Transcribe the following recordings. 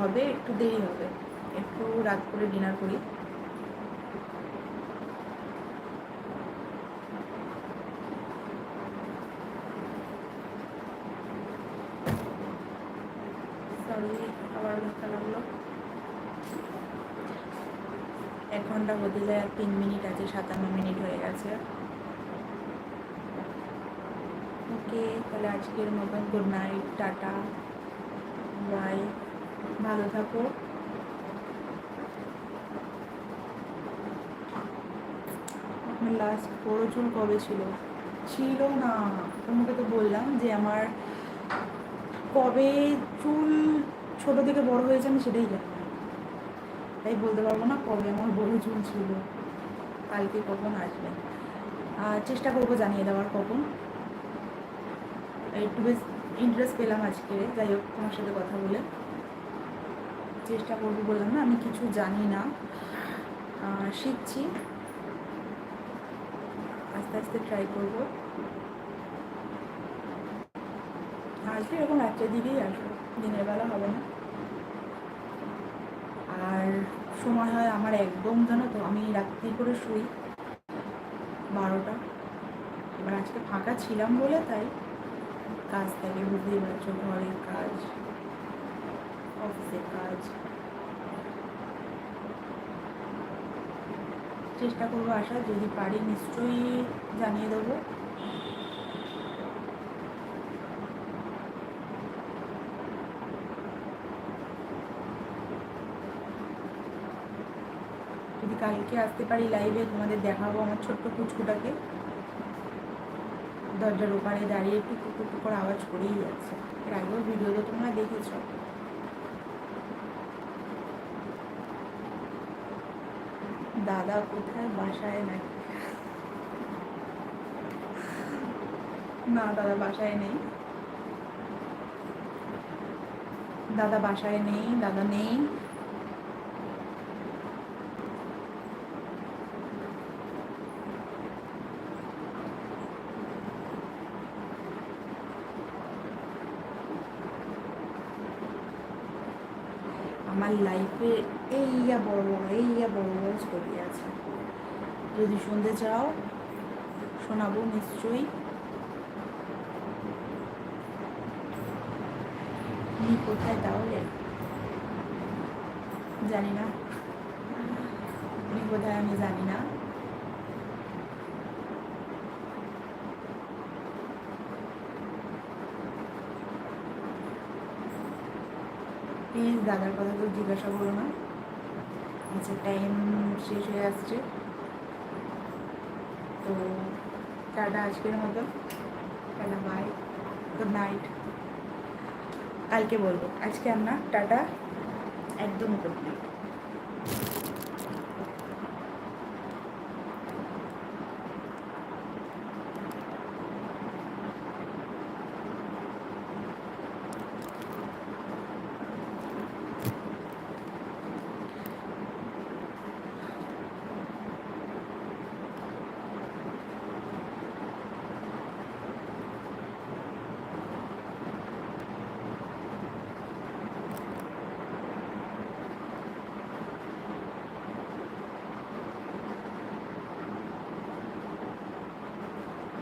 হবে, একটু দেরি হবে। একটু রাত করে ডিনার করি। আবার ধাক্কা লাগল। এক ঘণ্টা হতে যায় আর তিন মিনিট আছে, সাতান্ন মিনিট হয়ে গেছে। ওকে তাহলে আজকের মতন গুড নাইট টাটা। বাই ভালো থাকো। আপনার লাস্ট বড়ো চুল কবে ছিল? ছিল না। তোমাকে তো বললাম যে আমার কবে চুল ছোট থেকে বড় হয়েছে আমি সেটাই জানি তাই বলতে পারব না কবে আমার বড় চুল ছিল। কালকে কখন আসবে। চেষ্টা করব জানিয়ে দেওয়ার কখন। একটু বেশ ইন্টারেস্ট পেলাম আজকে। যাই হোক, তোমার সাথে কথা বলে। চেষ্টা করব বললাম না, আমি কিছু জানি না। শিখছি। আস্তে আস্তে ট্রাই করব। আসবে এরকম রাত্রের দিকেই আসবে, দিনের বেলা হবে না। আর সময় হয় আমার একদম জানো তো আমি রাত্রি করে শুই বারোটা। এবার আজকে ফাঁকা ছিলাম বলে তাই কাজ থাকে বুঝতেই পারছ ঘরের কাজ। অফিসের কাজ চেষ্টা করব আসার যদি পারি নিশ্চয়ই জানিয়ে দেবো। যদি কালকে আসতে পারি লাইভে তোমাদের দেখাবো আমার ছোট্ট কুচকুটাকে। দরজার ওপারে দাঁড়িয়ে টুকু টুকু করে আওয়াজ করেই যাচ্ছে। এর আগেও ভিডিও তো তোমরা দেখেছ। দাদা কোথায়? বাসায় নাকি না দাদা বাসায় নেই। দাদা বাসায় নেই দাদা নেই। আমার লাইফে এইয়া ইয়া বড় বড়, এই ইয়া বড় বড় ছবি আছে। যদি শুনতে চাও, শোনাবো নিশ্চয়ই। তুমি কোথায় তাহলে জানি না। তুমি কোথায় আমি জানি না। প্লিজ দাদার কথা তো জিজ্ঞাসা করো না। আচ্ছা টাইম শেষ হয়ে আসছে। তো টাটা আজকের মতো। টাটা বাই গুড নাইট কালকে বলব। আজকে আমরা টাটা। একদম নাইট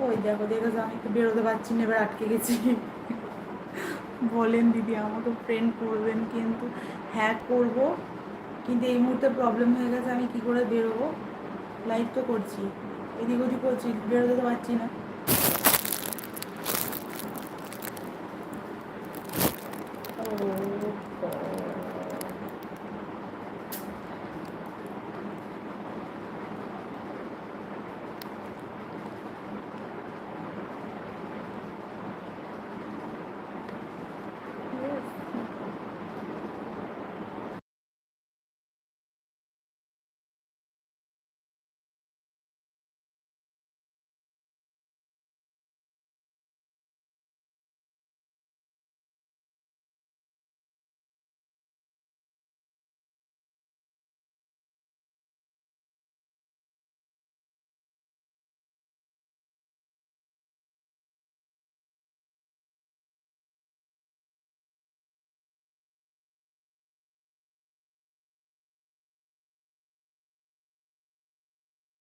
ওই দেখো দেখো যে আমি একটু বেরোতে পারছি না, এবার আটকে গেছি। বলেন দিদি, আমাকে ফ্রেন্ড করবেন কিন্তু। হ্যাঁ করব। কিন্তু এই মুহূর্তে প্রবলেম হয়ে গেছে, আমি কি করে বেরোবো? লাইভ তো করছি। এদিক ওদিক করছি, বেরোতে তো পারছি না।